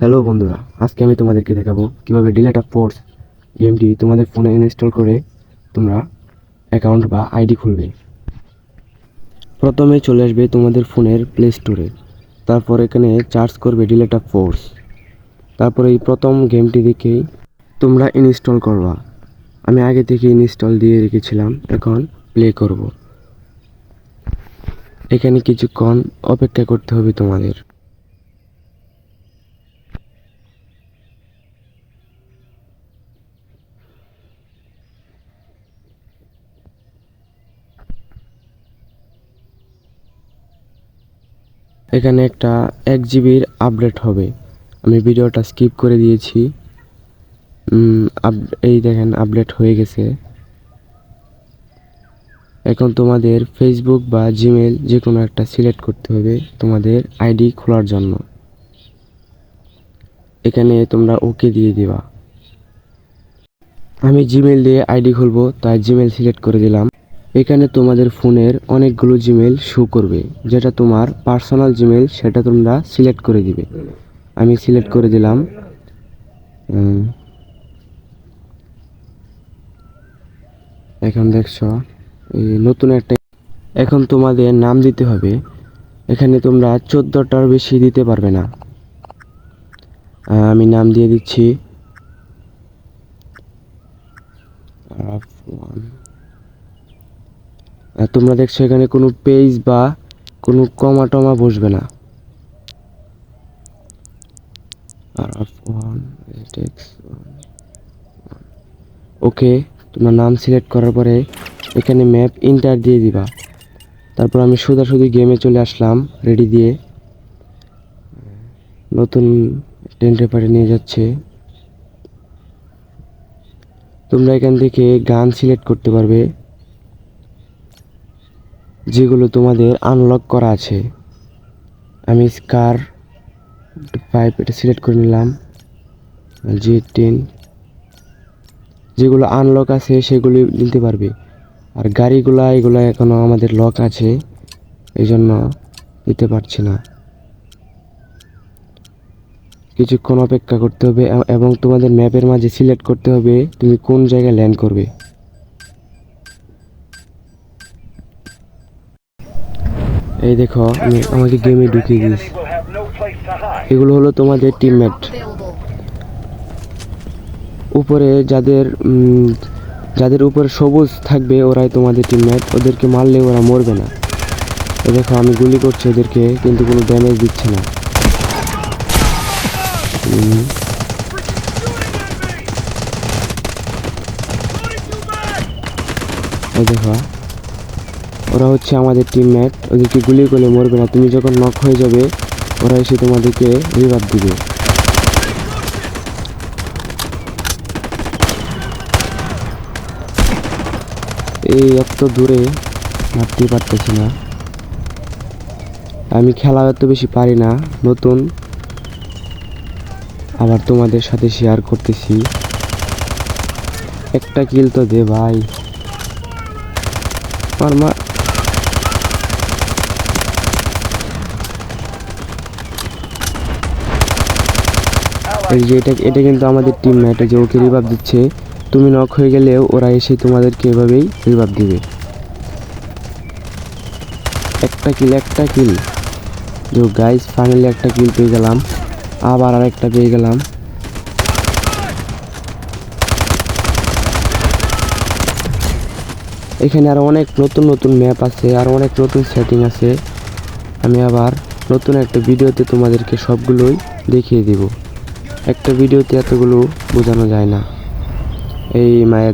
Hello বন্ধুরা, আজকে আমি তোমাদেরকে দেখাবো কীভাবে ডিলেট ফোর্স গেমটি তোমাদের ফোনে ইনস্টল করে তোমরা অ্যাকাউন্ট বা আইডি খুলবে। প্রথমে চলে আসবে তোমাদের ফোনের প্লে স্টোরে তারপর এখানে চার্জ করবে ডিলেট ফোর্স তারপরে এই প্রথম গেমটি দেখেই তোমরা ইনস্টল করবা। আমি আগে থেকে ইনস্টল দিয়ে রেখেছিলাম, এখন প্লে করব। এখানে কিছুক্ষণ অপেক্ষা করতে হবে তোমাদের। এখানে একটা এক জিবির আপডেট হবে। আমি ভিডিওটা স্কিপ করে দিয়েছি। এই দেখেন আপডেট হয়ে গেছে। এখন তোমাদের ফেসবুক বা জিমেল যে কোনো একটা সিলেক্ট করতে হবে তোমাদের আইডি খোলার জন্য। এখানে তোমরা ওকে দিয়ে দিবা। আমি জিমেল দিয়ে আইডি খুলবো, তাই জিমেল সিলেক্ট করে দিলাম। এখানে তোমাদের ফোনের অনেকগুলো জিমেল শো করবে। যেটা তোমার পার্সোনাল জিমেল সেটা তোমরা সিলেক্ট করে দিবে। আমি সিলেক্ট করে দিলাম। এখন দেখছ নতুন একটা এখন তোমাদের নাম দিতে হবে। এখানে তোমরা চোদ্দোটার বেশি দিতে পারবে না। আমি নাম দিয়ে দিচ্ছি আরাফ ওয়ান আর তোমরা দেখছ এখানে কোনো পেজ বা কোনো কমা টমা বসবে না। ওকে তোমার নাম সিলেক্ট করার পরে এখানে ম্যাপ ইন্টার দিয়ে দিবা। তারপর আমি সোজাসুজি গেমে চলে আসলাম রেডি দিয়ে। নতুন টেন্টে পারে নিয়ে যাচ্ছে। তোমরা এখান থেকে গান সিলেক্ট করতে পারবে। যেগুলো তোমাদের আনলক করা আছে। আমি স্কার ফাইভ এটা সিলেক্ট করে নিলাম। জি টেন যেগুলো আনলক আছে সেগুলি নিতে পারবে। আর গাড়িগুলা, এগুলো এখনও আমাদের লক আছে। এই জন্য নিতে পারছি না। কিছুক্ষণ অপেক্ষা করতে হবে এবং তোমাদের ম্যাপের মাঝে সিলেক্ট করতে হবে তুমি কোন জায়গায় ল্যান্ড করবে। এই দেখো, আমি আমাকে গেমে ঢুকিয়ে দিয়েছি. এগুলো হলো তোমাদের টিমমেট উপরে যাদের যাদের উপরে সবুজ থাকবে ওরাই তোমাদের টিমমেট ওদেরকে মারলে ওরা মরবে না। দেখো, আমি গুলি করছি ওদেরকে, কিন্তু কোনো ড্যামেজ দিচ্ছে না। দেখো ওরা হচ্ছে আমাদের টিমমেট ওদেরকে গুলি করলে মরবে না। তুমি যখন নক হয়ে যাবে, ওরা এসে তোমাদেরকে রিভার দিবে। এই এত দূরে মারতে পারতেছি না। আমি খেলা এত বেশি পারি না, নতুন। আবার তোমাদের সাথে শেয়ার করতেছি। একটা কিল তো দে ভাই। মা যে এটা এটা কিন্তু আমাদের টিম না যে ওকে রিভাব দিচ্ছে। তুমি নক হয়ে গেলেও ওরা এসে তোমাদেরকে এভাবেই রিভাব দিবে। একটা কিল একটা কিল যে গাইস ফাইনালি একটা কিল পেয়ে গেলাম। আবার আর একটা পেয়ে গেলাম। এখানে আরও অনেক নতুন নতুন ম্যাপ আছে, আর অনেক নতুন সেটিং আছে। আমি আবার নতুন একটা ভিডিওতে তোমাদেরকে সবগুলোই দেখিয়ে দিব। একটা ভিডিওতে এতগুলো বোঝানো যায় না। এই মায়া